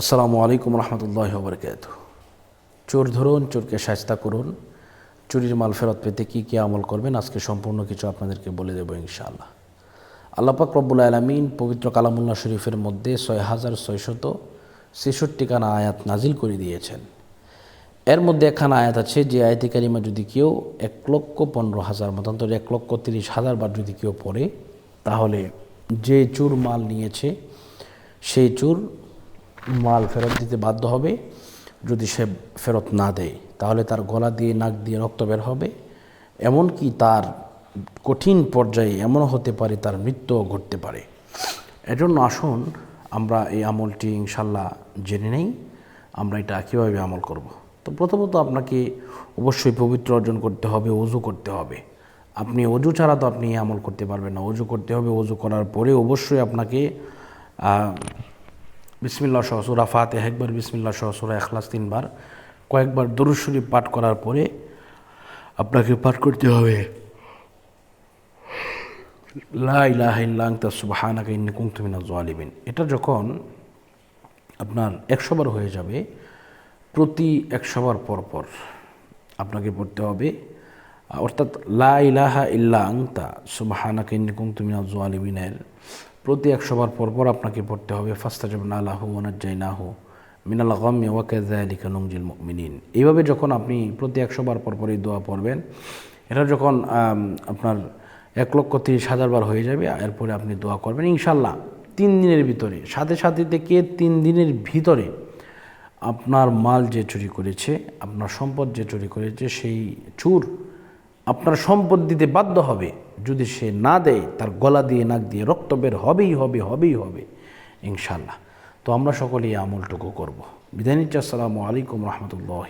আসসালামু আলাইকুম রহমতুল্লাহ বরকাত চোর ধরুন, চোরকে সাজতা করুন, চুরির মাল ফেরত পেতে কী কী আমল করবেন, আজকে সম্পূর্ণ কিছু আপনাদেরকে বলে দেবো ইনশাআল্লাহ। আল্লাপাক রব্বুল আলমিন পবিত্র কালামুল্লাহ শরীফের মধ্যে ছয় হাজার ছয়শত ছেষট্টি খানা আয়াত নাজিল করে দিয়েছেন। এর মধ্যে একখানা আয়াত আছে, যে আয়াতি কারিমা যদি কেউ এক লক্ষ পনেরো হাজার, মতান্তর এক লক্ষ তিরিশ হাজার বার যদি কেউ পড়ে, তাহলে যে চুর মাল নিয়েছে, সেই চুর মাল ফেরত দিতে বাধ্য হবে। যদি সে ফেরত না দেয়, তাহলে তার গলা দিয়ে, নাক দিয়ে রক্ত বের হবে। এমনকি তার কঠিন পর্যায়ে এমনও হতে পারে তার মৃত্যুও ঘটতে পারে। এজন্য আসুন, আমরা এই আমলটি ইনশাল্লাহ জেনে নেই। আমরা এটা কীভাবে আমল করব। তো প্রথমত আপনাকে অবশ্যই পবিত্র অর্জন করতে হবে, অজু করতে হবে। আপনি অজু ছাড়া তো আপনি আমল করতে পারবেন না। অজু করতে হবে, অজু করার পরে অবশ্যই আপনাকে বিসমিল্লা সহসুরা ফাতে একবার বিসমিল্লা সহসুরা এখলাস তিনবার। কয়েকবার দরুদ শরীফ পাঠ করার পরে আপনাকে পাঠ করতে হবে। লা ইলাহা ইল্লা আনতা সুবহানাকা ইন্নী কুনতু মিনাজ জালিমিন এটা যখন আপনার একশোবার হয়ে যাবে, প্রতি একশোবার পর পর আপনাকে পড়তে হবে। অর্থাৎ লা ইলাহা ইল্লা আংতা সুবহানাকা ইন্নী কুনতু মিনাজ জালিমিনের প্রতি একশো বার পর পর আপনাকে পড়তে হবে। ফাস্তাজাবনা আলাহু ওয়ানাজ্জাইনাহু মিনাল গাম্মি ওয়া কাযালিকা নুনজিল মুমিনিন। এইভাবে যখন আপনি প্রতি একশো বার পর পর এই দোয়া পড়বেন, এটা যখন আপনার এক লক্ষ তিরিশ হাজার বার হয়ে যাবে, এরপরে আপনি দোয়া করবেন। ইনশাল্লাহ তিন দিনের ভিতরে, সাথে সাথে থেকে তিন দিনের ভিতরে আপনার মাল যে চুরি করেছে, আপনার সম্পদ যে চুরি করেছে, সেই চুর আপনার সম্পদ দিতে বাধ্য হবে। যদি সে না দেয়, তার গলা দিয়ে, নাক দিয়ে রক্ত বের হবেই, হবে হবেই, হবে। ইনশাল্লাহ তো আমরা সকলেই আমলটুকু করব। বিধানিচ্ছা আসসালামু আলাইকুম রহমতুল্লাহ